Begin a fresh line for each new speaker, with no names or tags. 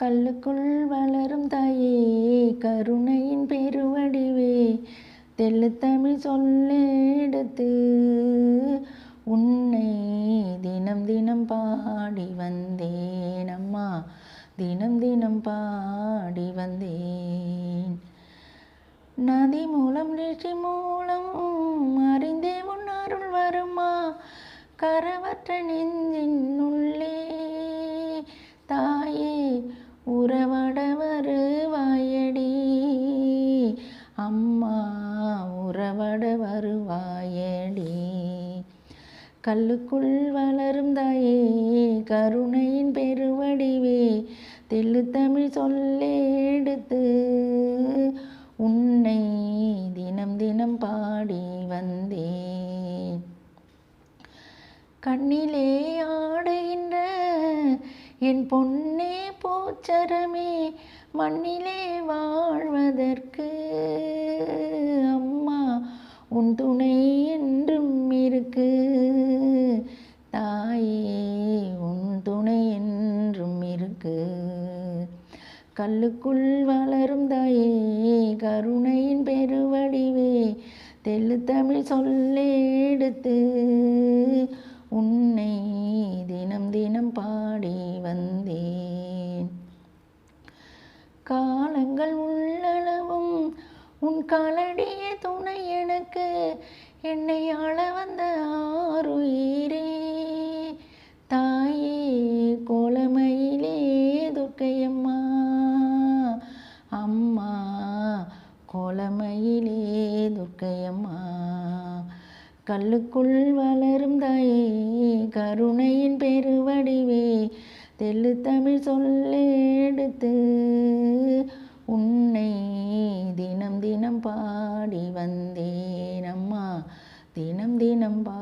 கல்லுக்குள் வளரும் தாயே கருணையின் பெருவடிவே தெள்ளுத்தமிழ் சொல்லெடுத்து உன்னை தினம் தினம் பாடி வந்தேன் அம்மா தினம் தினம் பாடி வந்தேன். நதி மூலம் ரிஷி மூலம் அறிந்தே உன் அருள் வருமா? கரவற்ற நெஞ்சின் உறவட வருவாயடி அம்மா உறவட வருவாயடி கல்லுக்குள் வளரும் தாயே கருணையின் பெருவடிவே தெல்லு தெள்ளுத்தமிழ் சொல்லெடுத்து உன்னை தினம் தினம் பாடி வந்தேன் கண்ணிலே ஆடுகின்ற என் பொன்னே பூச்சரமே மண்ணிலே வாழ்வதற்கு. அம்மா உன் துணை என்றும் இருக்கு. தாயே உன் துணை என்றும் இருக்கு. கல்லுக்குள் வளரும் தாயே கருணையின் பெருவடிவே தெள்ளுத்தமிழ் சொல்லே எடுத்து பாடி வந்தேன். காலங்கள் உள்ளளவும் உன் காலடிய துணை எனக்கு என்னை ஆள வந்த ஆறுயிரே தாயே கோலமையிலே துர்க்கையம்மா. அம்மா கோலமையிலே துர்க்கையம்மா. கல்லுக்குள் வளரும் தாயே கருணையின் பெருவடிவே தெல்லு தமிழ் சொல்லெடுத்து உன்னை தினம் தினம் பாடி வந்தேன் அம்மா. தினம் தினம் பா